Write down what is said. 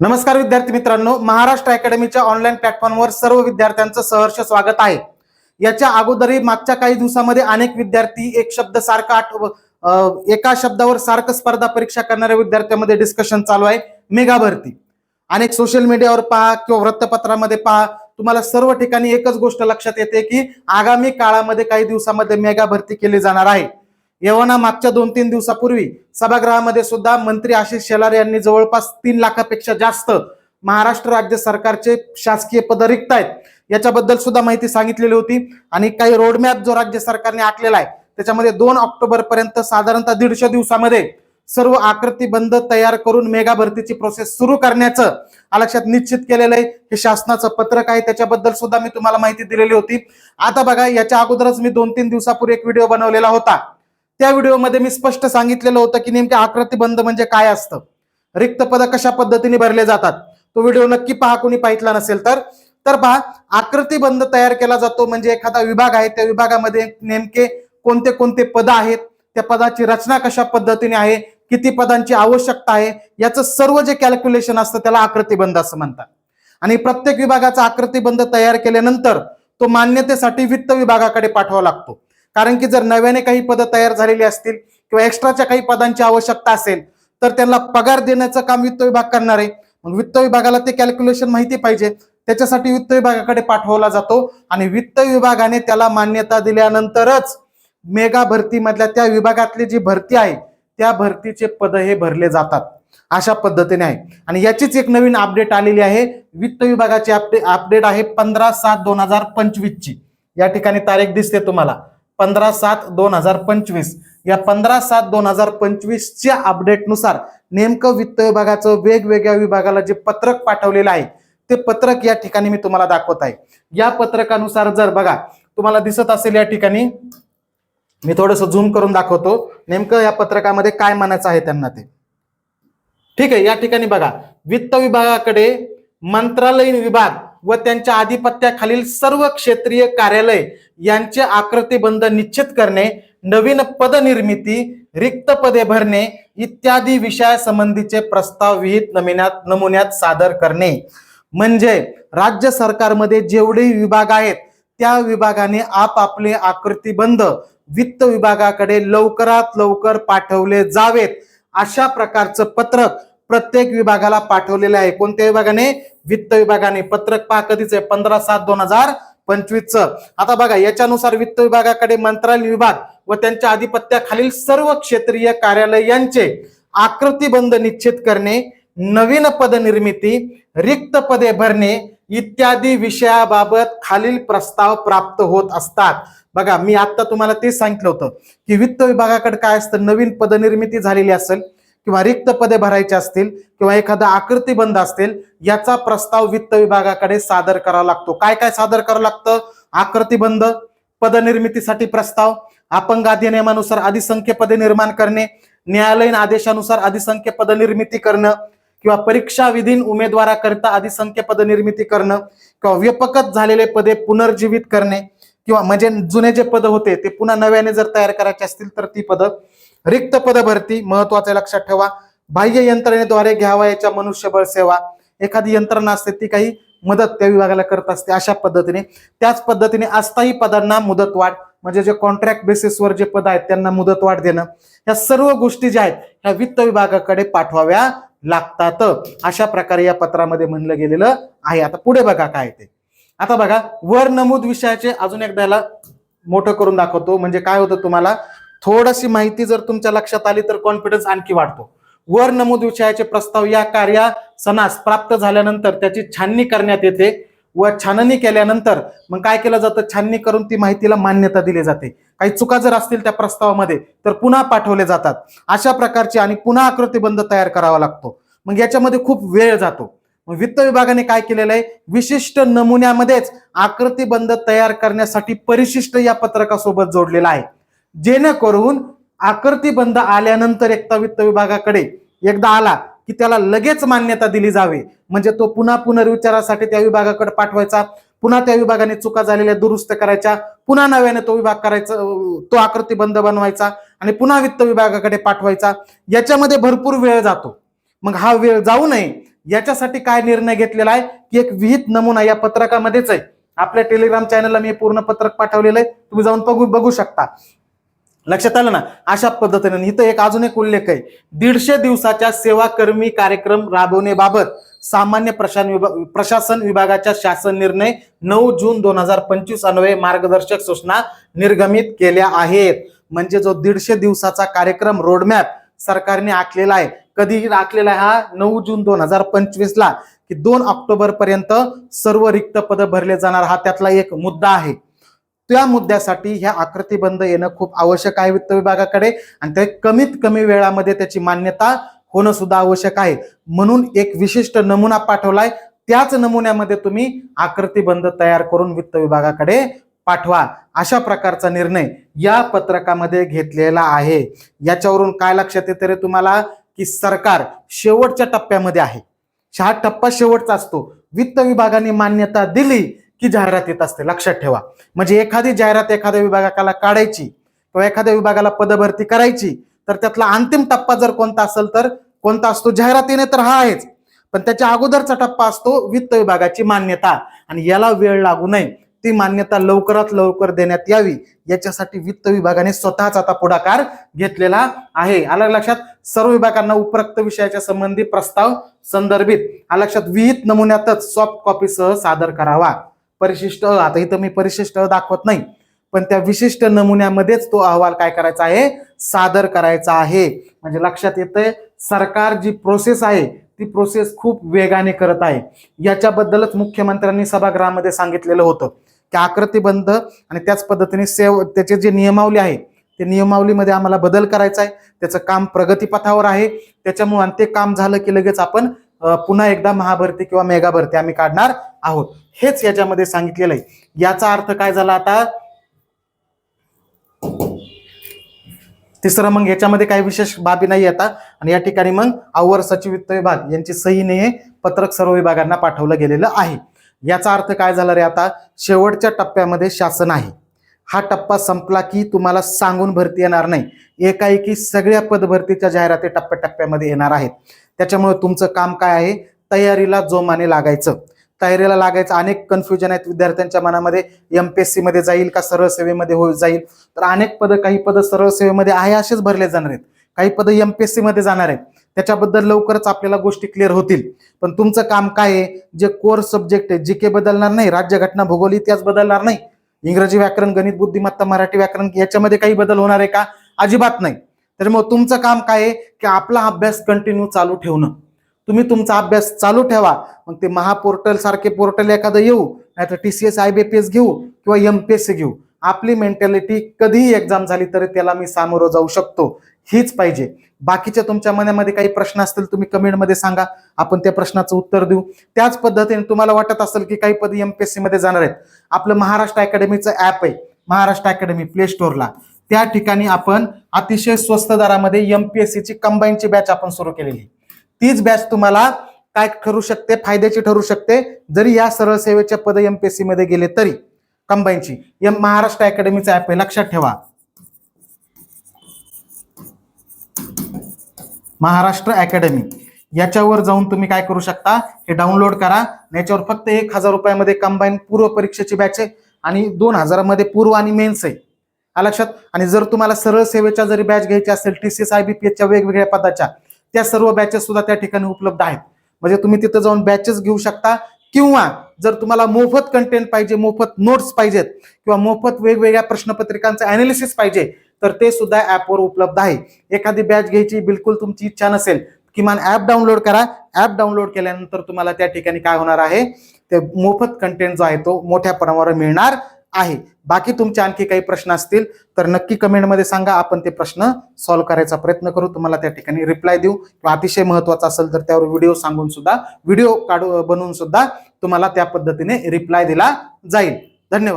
नमस्कार विद्यार्थी मित्रांनो महाराष्ट्र अकॅडमीच्या ऑनलाईन प्लॅटफॉर्मवर सर्व विद्यार्थ्यांचं सहर्ष स्वागत आहे. याच्या अगोदरही मागच्या काही दिवसामध्ये अनेक विद्यार्थी एक शब्द सारखा आठव एका शब्दावर सारखं स्पर्धा परीक्षा करणाऱ्या विद्यार्थ्यांमध्ये डिस्कशन चालू आहे. मेगा भरती. अनेक सोशल मीडियावर पहा किंवा वृत्तपत्रामध्ये पहा तुम्हाला सर्व ठिकाणी एकच गोष्ट लक्षात येते की आगामी काळामध्ये काही दिवसामध्ये मेगा भरती केली जाणार आहे. यवना मागच्या दोन तीन दिवसापूर्वी सभागृहामध्ये सुद्धा मंत्री आशिष शेलार यांनी जवळपास तीन लाखापेक्षा जास्त महाराष्ट्र राज्य सरकारचे शासकीय पद रिक्त आहेत याच्याबद्दल सुद्धा माहिती सांगितलेली होती. आणि काही रोडमॅप जो राज्य सरकारने आखलेला आहे त्याच्यामध्ये दोन ऑक्टोबर पर्यंत साधारणतः दीडशे दिवसामध्ये सर्व आकृती बंद तयार करून मेगा भरतीची प्रोसेस सुरू करण्याचं लक्षात निश्चित केलेलं आहे. हे शासनाचं पत्रक आहे. त्याच्याबद्दल सुद्धा मी तुम्हाला माहिती दिलेली होती. आता बघा याच्या अगोदरच मी दोन तीन दिवसापूर्वी एक व्हिडिओ बनवलेला होता. त्या व्हिडिओमध्ये मी स्पष्ट सांगितलेलं होतं की नेमके आकृती बंद म्हणजे काय असतं? रिक्त पद कशा पद्धतीने भरले जातात? तो व्हिडिओ नक्की पहा कोणी पाहितला नसेल तर. तर पहा आकृती बंद तयार केला जातो म्हणजे एखादा विभाग आहे त्या विभागामध्ये नेमके कोणते कोणते पद आहेत त्या पदाची रचना कशा पद्धतीने आहे किती पदांची आवश्यकता आहे याचं सर्व जे कॅल्क्युलेशन असतं त्याला आकृतीबंध असं म्हणतात. आणि प्रत्येक विभागाचा आकृतीबंध तयार केल्यानंतर तो मान्यतेसाठी वित्त विभागाकडे पाठवावा लागतो. कारण की जर नव्याने काही पदं तयार झालेली असतील किंवा एक्स्ट्राच्या काही पदांची आवश्यकता असेल तर त्यांना पगार देण्याचं काम वित्त विभाग करणार आहे. मग वित्त विभागाला ते कॅल्क्युलेशन माहिती पाहिजे. त्याच्यासाठी वित्त विभागाकडे पाठवला जातो आणि वित्त विभागाने त्याला मान्यता दिल्यानंतरच मेगा भरतीमधल्या त्या विभागातली जी भरती आहे त्या भरतीचे पद हे भरले जातात. अशा पद्धतीने आहे. आणि याचीच एक नवीन अपडेट आलेली आहे. वित्त विभागाची अपडेट आहे पंधरा सात दोन हजार पंचवीस ची या ठिकाणी तारीख दिसते तुम्हाला. पंधरा सात दोन हजार पंचवीस. या पंधरा सात दोन हजार पंचवीसच्या अपडेटनुसार नेमकं वित्त विभागाचं वेगवेगळ्या विभागाला जे पत्रक पाठवलेलं आहे ते पत्रक या ठिकाणी मी तुम्हाला दाखवत आहे. या पत्रकानुसार जर बघा तुम्हाला दिसत असेल या ठिकाणी मी थोडस झूम करून दाखवतो नेमकं या पत्रकामध्ये काय म्हणायचं आहे त्यांना ते. ठीक आहे या ठिकाणी बघा वित्त विभागाकडे मंत्रालयीन विभाग व त्यांच्या आधिपत्याखालील सर्व क्षेत्रीय कार्यालय यांचे आकृतीबंध निश्चित करणे नवीन पद निर्मिती रिक्त पदे भरणे इत्यादी विषयासंबंधीचे प्रस्ताव विहित नमुन्यात नमुन्यात सादर करणे. म्हणजे राज्य सरकारमध्ये जेवढे विभाग आहेत त्या विभागाने आपापले आकृतीबंध वित्त विभागाकडे लवकरात लवकर पाठवले जावेत. अशा प्रकारचं पत्रक प्रत्येक विभागाला पाठवलेले आहे. कोणत्या विभागाने? वित्त विभागाने. पत्रक पहा कधीच आहे. पंधरा सात दोन हजार पंचवीसचं. आता बघा याच्यानुसार वित्त विभागाकडे मंत्रालय विभाग व त्यांच्या आधिपत्याखालील सर्व क्षेत्रीय कार्यालय यांचे आकृतीबंध निश्चित करणे नवीन पद निर्मिती रिक्त पदे भरणे इत्यादी विषयाबाबत खालील प्रस्ताव प्राप्त होत असतात. बघा मी आता तुम्हाला तेच सांगितलं होतं की वित्त विभागाकडे काय असतं? नवीन पदनिर्मिती झालेली असेल. किंवा रिक्त पदे भरायचे असतील किंवा एखादा आकृतीबंध असतील याचा प्रस्ताव वित्त विभागाकडे सादर करावा लागतो. काय काय सादर करावं लागतं? आकृतीबंध पदनिर्मितीसाठी प्रस्ताव अपंग अधिनियमानुसार अधिसंख्य पदे निर्माण करणे न्यायालयीन आदेशानुसार अधिसंख्य पद निर्मिती करणं किंवा परीक्षा विधीन उमेदवाराकरिता अधिसंख्य पद निर्मिती करणं किंवा व्यपकत झालेले पदे पुनर्जीवित करणे किंवा म्हणजे जुने जे पद होते ते पुन्हा नव्याने जर तयार करायचे असतील तर ती पद रिक्त पद भरती. महत्वाचं लक्षात ठेवा. बाह्य यंत्रणेद्वारे घ्यावा याच्या मनुष्यबळ सेवा. एखादी यंत्रणा असते ती काही मदत त्या विभागाला करत असते अशा पद्धतीने. त्याच पद्धतीने अस्थायी पदांना मुदतवाढ म्हणजे जे कॉन्ट्रॅक्ट बेसिसवर जे पद आहेत त्यांना मुदतवाढ देणं. या सर्व गोष्टी ज्या आहेत ह्या वित्त विभागाकडे पाठवाव्या लागतात. अशा प्रकारे या पत्रामध्ये म्हणलं गेलेलं आहे. आता पुढे बघा काय ते. आता बघा वर नमूद विषयाचे अजून एकदा याला मोठं करून दाखवतो. म्हणजे काय होतं तुम्हाला? थोडीशी माहिती जर तुमच्या लक्षात आली तर कॉन्फिडन्स आणखी वाढतो. वर नमूद विषयाचे प्रस्ताव या कार्यासनास प्राप्त झाल्यानंतर त्याची छाननी करण्यात येते व छाननी केल्यानंतर मग काय केलं जातं? छाननी करून ती माहितीला मान्यता दिली जाते. काही चुका जर असतील त्या प्रस्तावामध्ये तर पुन्हा पाठवले जातात. अशा प्रकारचे आणि पुन्हा आकृतीबंध तयार करावा लागतो. मग याच्यामध्ये खूप वेळ जातो. वित्त विभागाने काय केलेलं आहे? विशिष्ट नमुन्यामध्येच आकृतीबंध तयार करण्यासाठी परिशिष्ट या पत्रकासोबत जोडलेला आहे. जेणेकरून आकृतीबंध आल्यानंतर एकदा वित्त विभागाकडे एकदा आला की त्याला लगेच मान्यता दिली जावी. म्हणजे तो पुन्हा पुनर्विचारासाठी त्या विभागाकडे पाठवायचा पुन्हा त्या विभागाने चुका झालेल्या दुरुस्त करायच्या पुन्हा नव्याने तो विभाग करायचा तो आकृतीबंध बनवायचा आणि पुन्हा वित्त विभागाकडे पाठवायचा. याच्यामध्ये भरपूर वेळ जातो. मग हा वेळ जाऊ नये. याच्यासाठी काय निर्णय घेतलेला आहे? की एक विहित नमुना या पत्रकामध्येच आहे. आपल्या टेलिग्राम चॅनलला मी पूर्ण पत्रक पाठवलेलं आहे. तुम्ही जाऊन बघू बघू शकता. लक्षात आलं ना? अशा पद्धतीने. इथं एक अजून एक उल्लेख आहे. दीडशे दिवसाच्या सेवाकर्मी कार्यक्रम राबवण्याबाबत सामान्य प्रशासन विभाग प्रशासन विभागाच्या शासन निर्णय नऊ जून दोन हजार पंचवीस अन्वये मार्गदर्शक सूचना निर्गमित केल्या आहेत. म्हणजे जो दीडशे दिवसाचा कार्यक्रम रोडमॅप सरकारने आखलेला आहे कधी राखलेला आहे हा नऊ जून दोन हजार पंचवीस ला की दोन ऑक्टोबर पर्यंत सर्व रिक्त पद भरले जाणार. हा त्यातला एक मुद्दा आहे. त्या मुद्द्यासाठी ह्या आकृतीबंध येणं खूप आवश्यक आहे वित्त विभागाकडे आणि ते कमीत कमी वेळामध्ये त्याची मान्यता होणं सुद्धा आवश्यक आहे. म्हणून एक विशिष्ट नमुना पाठवलाय. त्याच नमुन्यामध्ये तुम्ही आकृतीबंध तयार करून वित्त विभागाकडे पाठवा. अशा प्रकारचा निर्णय या पत्रकामध्ये घेतलेला आहे. याच्यावरून काय लक्षात येते रे तुम्हाला? की सरकार शेवटच्या टप्प्यामध्ये आहे. हा टप्पा शेवटचा असतो. वित्त विभागाने मान्यता दिली की जाहिरात येत असते. लक्षात ठेवा. म्हणजे एखादी जाहिरात एखाद्या विभागाला काढायची किंवा एखाद्या विभागाला पदभरती करायची तर त्यातला अंतिम टप्पा जर कोणता असेल तर कोणता असतो? जाहिरात येणे तर हा आहेच. पण त्याच्या अगोदरचा टप्पा असतो वित्त विभागाची मान्यता. आणि याला वेळ लागू नये. ती मान्यता लवकरात लवकर देण्यात यावी. याच्यासाठी वित्त विभागाने स्वतःच आता पुढाकार घेतलेला आहे. आलं लक्षात? सर्व विभागांना उपरोक्त विषयाच्या संबंधी प्रस्ताव संदर्भित. आ लक्षात? विहित नमुन्यातच सॉफ्ट कॉपीसह सादर करावा. परिशिष्ट अ आता इथं मी परिशिष्ट अ दाखवत नाही. पण त्या विशिष्ट नमुन्यामध्येच तो अहवाल काय करायचा आहे? सादर करायचा आहे. म्हणजे लक्षात येतंय सरकार जी प्रोसेस आहे ती प्रोसेस खूप वेगाने करत आहे. याच्याबद्दलच मुख्यमंत्र्यांनी सभागृहामध्ये सांगितलेलं होतं. की आकृतीबंध आणि त्याच पद्धतीने सेव त्याचे जे नियमावली आहे ते नियमावलीमध्ये आम्हाला बदल करायचा आहे. त्याचं काम प्रगतीपथावर आहे. त्याच्यामुळे आणि ते काम झालं की लगेच आपण पुन्हा एकदा महाभरती किंवा मेगा भरती आम्ही काढणार आहोत. हेच याच्यामध्ये सांगितलेलं आहे. याचा अर्थ काय झाला आता? तिसरं मग याच्यामध्ये काही विशेष बाबी नाही येतात आणि या ठिकाणी मग अवर सचिव वित्त विभाग यांची सहीने हे पत्रक सर्व विभागांना पाठवलं गेलेलं आहे. याचा अर्थ काय झाला रे आता? शेवटच्या टप्प्यामध्ये शासन आहे. हा टप्पा संपला की तुम्हाला सांगून भरती येणार नाही. एकाएकी सगळ्या पदभरतीच्या जाहिराती टप्प्याटप्प्यामध्ये येणार आहेत. त्याच्यामुळे तुमचं काम काय आहे? तयारीला जोमाने लागायचं. तयारीला लागायचं. अनेक कन्फ्युजन आहेत विद्यार्थ्यांच्या मनामध्ये. एम पी एस सीमध्ये जाईल का? सरळ सेवेमध्ये होईल जाईल. तर अनेक पदं काही पदं सरळ सेवेमध्ये आहे असेच भरले जाणार आहेत. काही पद एमपीएससी मध्ये जाणार आहेत. त्याच्याबद्दल लवकरच आपल्याला गोष्टी क्लिअर होतील. पण तुमचं काम काय आहे? जे कोर सब्जेक्ट आहे जी के बदलणार नाही राज्यघटना भूगोल इतिहास बदलणार नाही. इंग्रजी व्याकरण गणित बुद्धिमत्ता मराठी व्याकरण याच्यामध्ये काही बदल होणार आहे का? अजिबात नाही. त्याच्यामुळे तुमचं काम काय आहे? की आपला अभ्यास कंटिन्यू चालू ठेवणं. तुम्ही तुमचा अभ्यास चालू ठेवा. मग ते महापोर्टल सारखे पोर्टल एखादं येऊ नाहीतर T C S I B P S घेऊ किंवा एम पी एस सी घेऊ. आपली मेंटॅलिटी कधीही एक्झाम झाली तरी त्याला मी सामोरं जाऊ शकतो. हीच पाहिजे. बाकीच्या तुमच्या मनामध्ये काही प्रश्न असतील तुम्ही कमेंटमध्ये सांगा. आपण त्या प्रश्नाचं उत्तर देऊ. त्याच पद्धतीने तुम्हाला वाटत असेल की काही पद एमपीएससी मध्ये जाणार आहेत. आपलं महाराष्ट्र अकॅडमीचं ऍप आहे. महाराष्ट्र अकॅडमी प्ले स्टोअरला त्या ठिकाणी आपण अतिशय स्वस्त दरामध्ये एमपीएससी ची कंबाईनची बॅच आपण सुरू केलेली तीच बॅच तुम्हाला काय ठरू शकते फायद्याची ठरू शकते जरी या सरळ सेवेच्या पद एमपीएससी मध्ये गेले तरी. कंबाईनची एम महाराष्ट्र अकॅडमीचं ऍप आहे. लक्षात ठेवा. महाराष्ट्र अकॅडमी याच्यावर जाऊन तुम्ही काय करू शकता? हे डाउनलोड करा. याच्यावर फक्त एक हजार रुपयामध्ये कंबाईन पूर्व परीक्षेची बॅच आहे आणि दोन हजारामध्ये पूर्व आणि मेन्स आहे. लक्षात? आणि जर तुम्हाला सरळ सेवेच्या जरी बॅच घ्यायची असेल T C S I B P एसच्या वेगवेगळ्या पदाच्या त्या सर्व बॅचेस सुद्धा त्या ठिकाणी उपलब्ध आहेत. म्हणजे तुम्ही तिथं जाऊन बॅचेस घेऊ शकता. किंवा जर तुम्हाला मोफत कंटेंट पाहिजे मोफत नोट्स पाहिजेत किंवा मोफत वेगवेगळ्या प्रश्नपत्रिकांचं अनालिसिस पाहिजे तर ते सुद्धा ऍपवर उपलब्ध आहे. एखादी बॅच घ्यायची बिलकुल तुमची इच्छा नसेल किमान ऍप डाउनलोड करा. ऍप डाउनलोड केल्यानंतर तुम्हाला त्या ठिकाणी काय होणार आहे? ते मोफत कंटेंट जो आहे तो मोठ्या प्रमाणावर मिळणार आहे. बाकी तुमचे आणखी काही प्रश्न असतील तर नक्की कमेंटमध्ये सांगा. आपण ते प्रश्न सॉल्व्ह करायचा प्रयत्न करू. तुम्हाला त्या ठिकाणी रिप्लाय देऊ. किंवा अतिशय महत्त्वाचा असेल तर त्यावर व्हिडिओ सांगून सुद्धा व्हिडिओ काढू बनवून सुद्धा तुम्हाला त्या पद्धतीने रिप्लाय दिला जाईल. धन्यवाद.